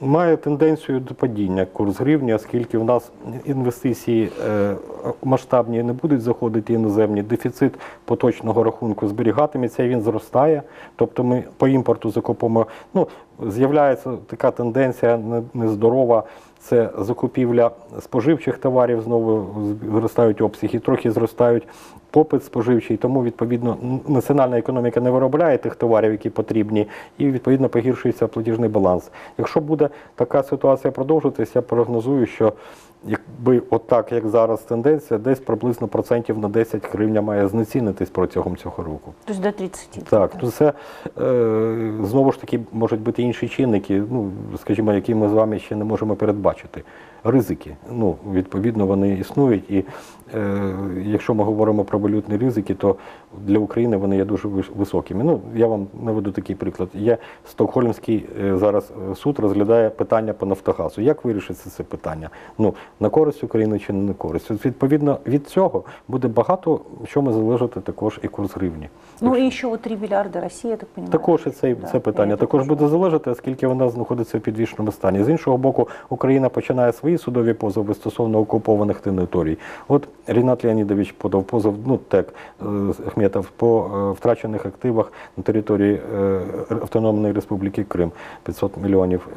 має тенденцію до падіння курс гривні, оскільки в нас інвестиції е, масштабні не будуть заходити іноземні. Дефіцит поточного рахунку зберігатиметься, він зростає. Тобто ми по імпорту закупимо. Ну, з'являється така тенденція не- нездорова. Це закупівля споживчих товарів, знову зростають обсяги, трохи зростають попит споживчий, тому відповідно національна економіка не виробляє тих товарів, які потрібні, і відповідно погіршується платіжний баланс. Якщо буде така ситуація продовжуватися, я прогнозую, що якби отак, як зараз тенденція, десь приблизно процентів на 10 гривня має знецінитись протягом цього року. То есть до 30. Так, то це е, знову ж таки можуть бути інші чинники, ну скажімо, які ми з вами ще не можемо передбачити. Ризики. Ну, відповідно, вони існують. І е, якщо ми говоримо про валютні ризики, то для України вони є дуже високими. Ну, я вам наведу такий приклад. Є Стокгольмський е, зараз е, суд розглядає питання по Нафтогазу. Як вирішиться це питання? Ну, на користь України чи не на користь? Відповідно від цього буде багато чому залежати також і курс гривні. Ну еще вот 3 миллиарда России, я так понимаю. Також і це, Да, це питання також також буде залежати, оскільки вона знаходиться в підвішеному стані. З іншого боку, Україна починає свої судові позови стосовно окупованих територій. От Рінат Леонідович подав позов, ну ТЕК е, Ахметов по е, втрачених активах на території е, Автономної Республіки Крим. 500 мільйонів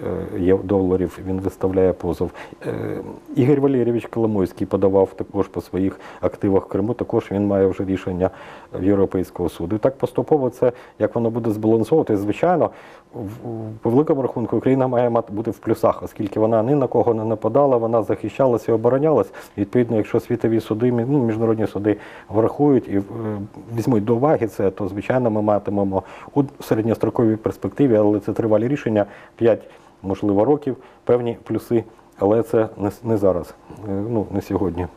доларів. Він виставляє позов. Ігор Валерійович Коломойський подавав також по своїх активах в Криму. Також він має вже рішення Європейського суду. І так поступово це як воно буде збалансовувати. Звичайно, по великому рахунку Україна має мати бути в плюсах, оскільки вона ні на кого не нападала, вона захищалася і оборонялась. Відповідно, якщо світові суди, ну, міжнародні суди врахують і е, візьмуть до уваги це, то звичайно ми матимемо у середньостроковій перспективі, але це тривалі рішення 5, можливо, років, певні плюси. Але це не, зараз, е, ну не сьогодні.